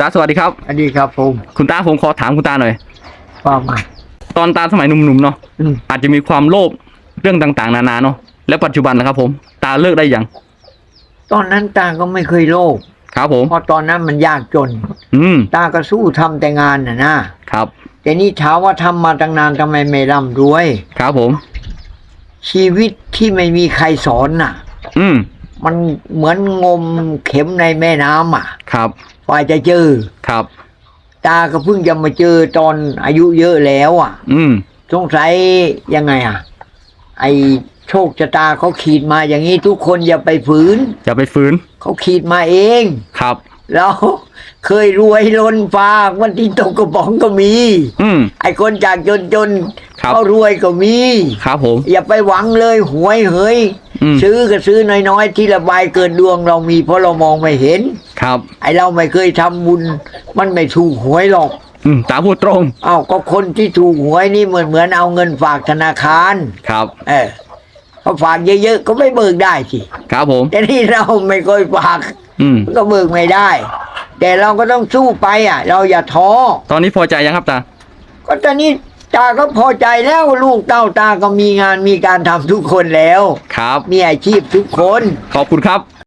ตาสวัสดีครับ อันนี้ครับผมคุณตาผมขอถามคุณตาหน่อยว่ามา ตอนตาสมัยหนุ่มๆเนาะอืม อาจจะมีความโลภเรื่องต่างๆ นานาเนาะแล้วปัจจุบันนะครับ ผมตาเลิกได้ยังตอนนั้นตาก็ไม่เคยโลภครับผม เพราะตอนนั้นมันยากจน อืมตาก็สู้ทำแต่งานน่ะนะครับแต่นี่ถามว่าทำมาตั้งนานทำไมไม่ร่ำรวย ครับผม ชีวิตที่ไม่มีใครสอนน่ะ อืมมันเหมือนงมเข็มในแม่น้ำอะ ครับฝ่ายจะเจอ ครับ ตาก็เพิ่งจะมาเจอตอนอายุเยอะแล้วอะ อืมสงสัยยังไงอะ ไอโชคชะตาเขาขีดมาอย่างนี้ทุกคนอย่าไปฝืนจะไปฟื้นเขาขีดมาเอง ครับ เราเคยรวยล้นฟ้าวันที่ตกกระป๋องก็มี อืม ไอ้คนจากจนจนๆครับ เขารวยก็มี ครับผม อย่าไปหวังเลยหวยเฮ้ยอืม ซื้อก็ซื้อน้อยๆ ที่ระบายเกินดวงเรามีเพราะเรามองไม่เห็น ครับไอ้เราไม่เคยทำบุญ มันไม่ถูกหวยหรอกอืมตาพูดตรงอ้าวก็คนที่ถูกหวยนี่เหมือนเหมือนเอาเงินฝากธนาคาร ครับ เออเขาฝากเยอะๆก็ไม่เบิกได้สิครับผม แต่นี่เราไม่เคยฝาก อืม ก็เบิกไม่ได้ แต่เราก็ต้องสู้ไปอะ เราอย่าท้อ ตอนนี้พอใจยังครับตา ก็ตอนนี้ตาก็พอใจแล้วลูกเต้าตาก็มีงานมีการทำทุกคนแล้ว ครับ มีอาชีพทุกคน ขอบคุณครับ